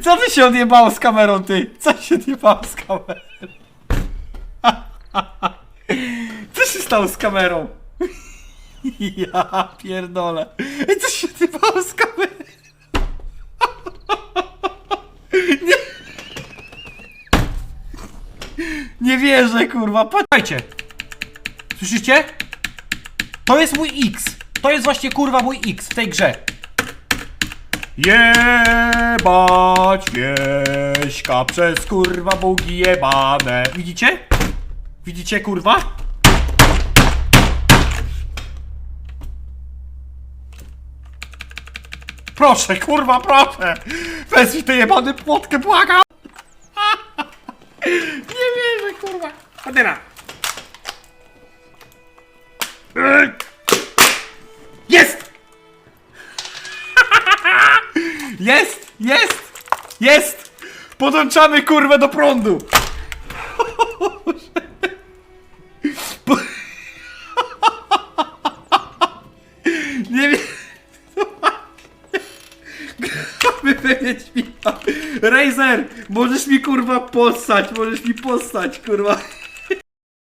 Co ty się odjebało z kamerą, ty? Co się odjebało z kamerą? Co się stało z kamerą? Ja pierdolę. Ej, co się odjebało z kamerą? Nie. Nie wierzę, kurwa. Patrzcie. Słyszycie? To jest mój X. To jest właśnie kurwa mój X w tej grze. Jebać wieśka przez kurwa bugi jebane. Widzicie? Widzicie kurwa? Proszę, kurwa, proszę! Wezwij tę jebany płotkę, błagam! Nie wierzę, kurwa! Chodera! Jest! Jest! Jest! Jest! Podłączamy kurwę do prądu! Nie wiem. Razer, możesz mi kurwa postać, możesz mi postać, kurwa.